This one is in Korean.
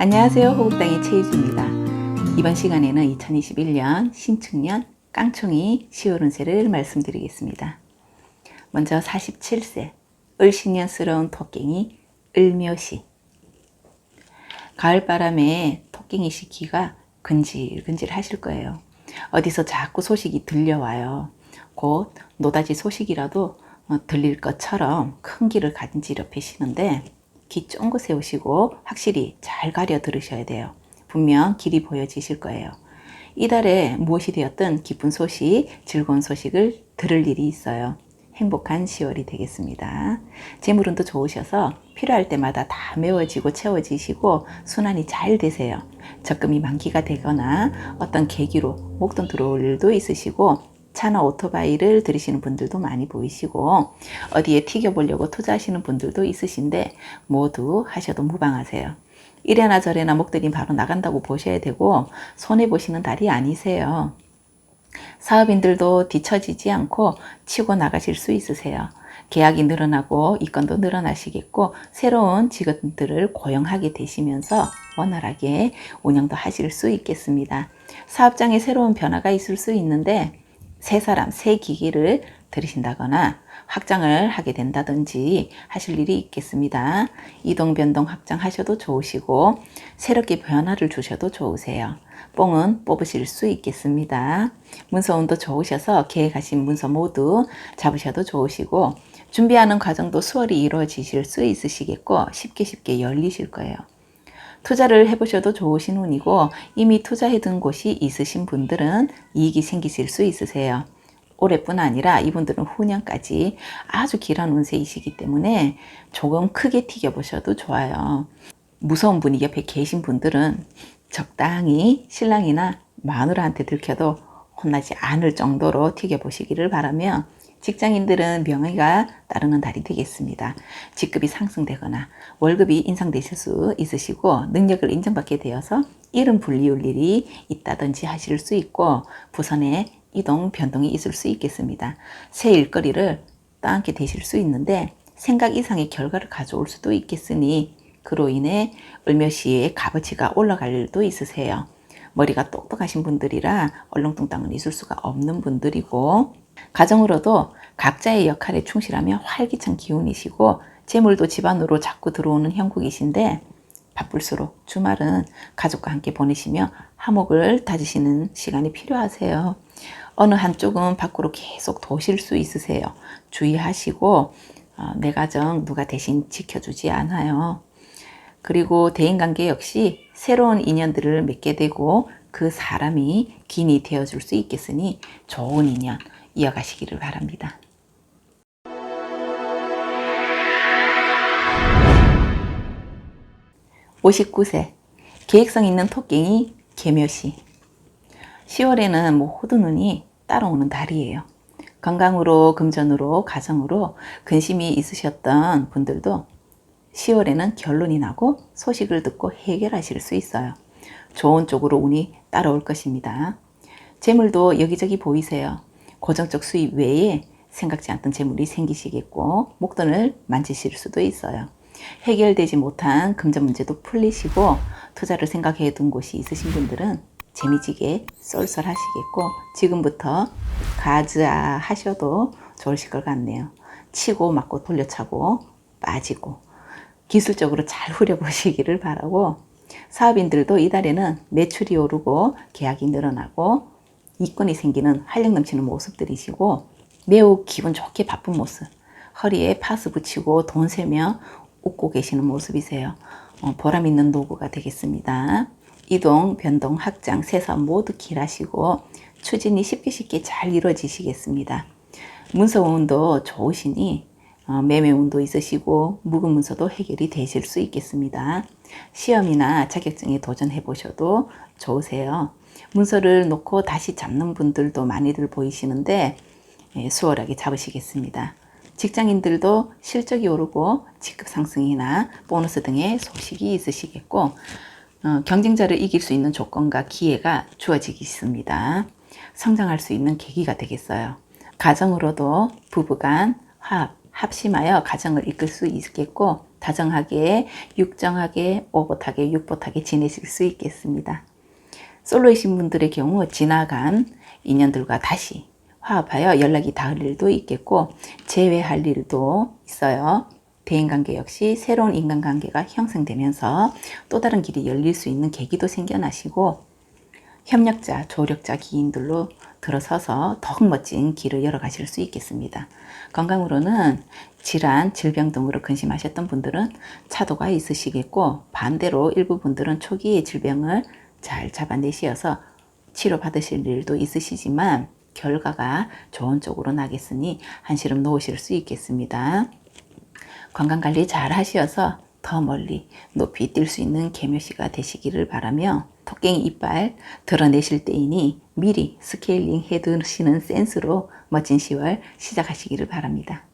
안녕하세요. 호국당의 최유주입니다. 이번 시간에는 2021년 신축년 깡총이 10월 운세를 말씀드리겠습니다. 먼저 47세 을신년스러운 토깽이 을묘시 가을바람에 토깽이 씨 귀가 근질근질 하실 거예요. 어디서 자꾸 소식이 들려와요. 곧 노다지 소식이라도 어, 들릴 것처럼 큰 귀를 간지럽히시는데 귀 쫑긋 세우시고 확실히 잘 가려 들으셔야 돼요. 분명 길이 보여지실 거예요. 이달에 무엇이 되었든 기쁜 소식, 즐거운 소식을 들을 일이 있어요. 행복한 10월이 되겠습니다. 재물운도 좋으셔서 필요할 때마다 다 메워지고 채워지시고 순환이 잘 되세요. 적금이 만기가 되거나 어떤 계기로 목돈 들어올 일도 있으시고 차나 오토바이를 들이시는 분들도 많이 보이시고 어디에 튀겨보려고 투자하시는 분들도 있으신데 모두 하셔도 무방하세요. 이래나 저래나 목들이 바로 나간다고 보셔야 되고 손해보시는 달이 아니세요. 사업인들도 뒤처지지 않고 치고 나가실 수 있으세요. 계약이 늘어나고 이건도 늘어나시겠고 새로운 직원들을 고용하게 되시면서 원활하게 운영도 하실 수 있겠습니다. 사업장에 새로운 변화가 있을 수 있는데 새 사람, 새 기기를 들이신다거나 확장을 하게 된다든지 하실 일이 있겠습니다. 이동 변동 확장하셔도 좋으시고 새롭게 변화를 주셔도 좋으세요. 뽕은 뽑으실 수 있겠습니다. 문서운도 좋으셔서 계획하신 문서 모두 잡으셔도 좋으시고 준비하는 과정도 수월히 이루어지실 수 있으시겠고 쉽게 쉽게 열리실 거예요. 투자를 해보셔도 좋으신 운이고 이미 투자해둔 곳이 있으신 분들은 이익이 생기실 수 있으세요. 올해뿐 아니라 이분들은 후년까지 아주 길한 운세이시기 때문에 조금 크게 튀겨보셔도 좋아요. 무서운 분이 옆에 계신 분들은 적당히 신랑이나 마누라한테 들켜도 혼나지 않을 정도로 튀겨보시기를 바라며 직장인들은 명예가 따르는 달이 되겠습니다. 직급이 상승되거나 월급이 인상되실 수 있으시고 능력을 인정받게 되어서 이름 불리울 일이 있다든지 하실 수 있고 부선에 이동 변동이 있을 수 있겠습니다. 새 일거리를 따앉게 되실 수 있는데 생각 이상의 결과를 가져올 수도 있겠으니 그로 인해 을며시의 값어치가 올라갈 일도 있으세요. 머리가 똑똑하신 분들이라 얼렁뚱땅은 있을 수가 없는 분들이고 가정으로도 각자의 역할에 충실하며 활기찬 기운이시고 재물도 집안으로 자꾸 들어오는 형국이신데 바쁠수록 주말은 가족과 함께 보내시며 화목을 다지시는 시간이 필요하세요. 어느 한쪽은 밖으로 계속 도실 수 있으세요. 주의하시고 어, 내 가정 누가 대신 지켜주지 않아요. 그리고 대인관계 역시 새로운 인연들을 맺게 되고 그 사람이 긴이 되어줄 수 있겠으니 좋은 인연 이어가시기를 바랍니다. (59세) 계획성 있는 토깽이 개묘시 10월에는 뭐 호두눈이 따라오는 달이에요. 건강으로 금전으로 가정으로 근심이 있으셨던 분들도 10월에는 결론이 나고 소식을 듣고 해결하실 수 있어요. 좋은 쪽으로 운이 따라올 것입니다. 재물도 여기저기 보이세요. 고정적 수입 외에 생각지 않던 재물이 생기시겠고 목돈을 만지실 수도 있어요. 해결되지 못한 금전 문제도 풀리시고 투자를 생각해 둔 곳이 있으신 분들은 재미지게 쏠쏠하시겠고 지금부터 가즈아 하셔도 좋으실 것 같네요. 치고 맞고 돌려차고 빠지고 기술적으로 잘 후려보시기를 바라고 사업인들도 이달에는 매출이 오르고 계약이 늘어나고 이권이 생기는 활력 넘치는 모습들이시고 매우 기분 좋게 바쁜 모습 허리에 파스 붙이고 돈 세며 웃고 계시는 모습이세요. 어, 보람 있는 노고가 되겠습니다. 이동, 변동, 확장, 세사 모두 길하시고 추진이 쉽게 쉽게 잘 이루어지시겠습니다. 문서 운도 좋으시니 어, 매매 운도 있으시고 묵은 문서도 해결이 되실 수 있겠습니다. 시험이나 자격증에 도전해 보셔도 좋으세요. 문서를 놓고 다시 잡는 분들도 많이들 보이시는데 예, 수월하게 잡으시겠습니다. 직장인들도 실적이 오르고 직급 상승이나 보너스 등의 소식이 있으시겠고 어, 경쟁자를 이길 수 있는 조건과 기회가 주어지겠습니다. 성장할 수 있는 계기가 되겠어요. 가정으로도 부부간 합, 합심하여 가정을 이끌 수 있겠고 다정하게, 육정하게, 오붓하게, 육보하게 지내실 수 있겠습니다. 솔로이신 분들의 경우 지나간 인연들과 다시 화합하여 연락이 닿을 일도 있겠고 재회할 일도 있어요. 대인관계 역시 새로운 인간관계가 형성되면서 또 다른 길이 열릴 수 있는 계기도 생겨나시고 협력자, 조력자 기인들로 들어서서 더욱 멋진 길을 열어가실 수 있겠습니다. 건강으로는 질환, 질병 등으로 근심하셨던 분들은 차도가 있으시겠고 반대로 일부 분들은 초기의 질병을 잘 잡아내시어서 치료받으실 일도 있으시지만 결과가 좋은 쪽으로 나겠으니 한시름 놓으실 수 있겠습니다. 건강관리 잘 하시어서 더 멀리 높이 뛸 수 있는 개묘시가 되시기를 바라며 토깽이 이빨 드러내실 때이니 미리 스케일링 해 두시는 센스로 멋진 10월 시작하시기를 바랍니다.